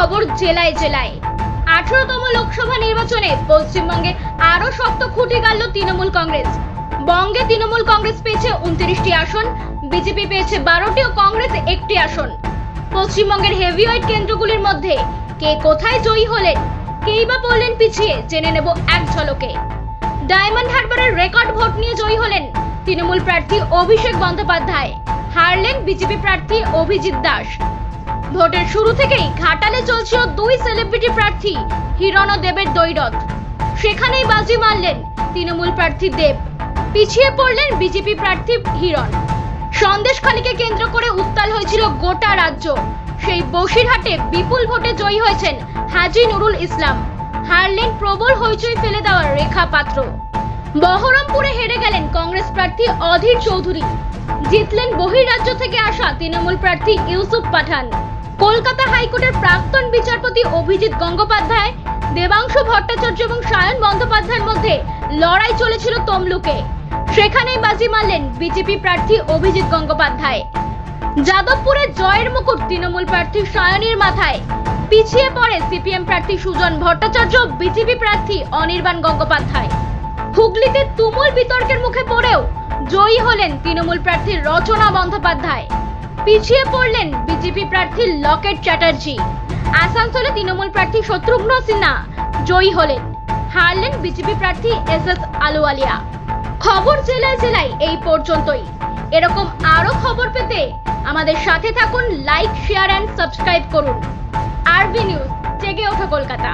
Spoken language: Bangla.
জেলায় জেলায়। আঠারোতম লোকসভা নির্বাচনে পশ্চিমবঙ্গে আরও শক্ত খুঁটি গাড়ল তৃণমূল কংগ্রেস। বঙ্গে তৃণমূল কংগ্রেস পেয়েছে উনত্রিশটি আসন, বিজেপি পেয়েছে বারোটি ও কংগ্রেস একটি আসন। পশ্চিমবঙ্গের হেভিওয়েট কেন্দ্রগুলির মধ্যে কে কোথায় জয়ী হলেন, কেই বা পড়লেন পিছিয়ে, জেনে নেব এক ঝলকে। ডায়মন্ড হারবারের রেকর্ড ভোট নিয়ে জয়ী হলেন তৃণমূল প্রার্থী অভিষেক বন্দ্যোপাধ্যায়, হারলেন বিজেপি প্রার্থী অভিজিৎ দাস। ভোটের শুরু থেকেই ঘাটালে চলছিল দুই সেলিব্রিটি প্রার্থী, হিরণ দেবের দৈরথ। সেখানেই বাজি মারলেন তৃণমূল প্রার্থী দেব। পিছিয়ে পড়লেন বিজেপি প্রার্থী হিরণ। সন্দেশখালীকে কেন্দ্র করে উত্তাল হয়েছিল গোটা রাজ্য। সেই বসিরহাটে বিপুল ভোটে জয়ী হয়েছেন হাজি নুরুল ইসলাম। হারলেন প্রবল হইচই ফেলে দেওয়ার রেখা পাত্র। বহরমপুরে হেরে গেলেন কংগ্রেস প্রার্থী অধীর চৌধুরী। জিতলেন বহিরাজ্য থেকে আসা তৃণমূল প্রার্থী ইউসুফ পাঠান। কলকাতা হাইকোর্টের প্রাক্তন বিচারপতি অভিজিৎ গঙ্গোপাধ্যায়, দেবাংশু ভট্টাচার্য এবং সায়ন বন্দ্যোপাধ্যায়ের মধ্যে লড়াই চলেছিল তমলুকে। সেখানেই বাজি মারলেন বিজেপি প্রার্থী অভিজিৎ গঙ্গোপাধ্যায়। যাদবপুরে জয়ের মুকুট তৃণমূল প্রার্থী সায়নীর মাথায়। পিছিয়ে পড়ে সিপিএম প্রার্থী সুজন ভট্টাচার্য, বিজেপি প্রার্থী অনির্বাণ গঙ্গোপাধ্যায়। হুগলিতে তুমুল বিতর্কের মুখে পড়েও জয়ী হলেন তৃণমূল প্রার্থী রচনা বন্দ্যোপাধ্যায়। পিছিয়ে পড়লেন বিজেপি প্রার্থী লকেট চ্যাটার্জি। আসানসোলে তৃণমূল প্রার্থী শত্রুঘ্ন সিনহা জয়ী হলেন। হারলেন বিজেপি প্রার্থী এস এস আলুয়ালিয়া খবর জেলায় জেলায় এই পর্যন্তই। এরকম আরও খবর পেতে আমাদের সাথে থাকুন লাইক শেয়ার অ্যান্ড সাবস্ক্রাইব করুন। আরবি নিউজ জেগে ওঠা কলকাতা।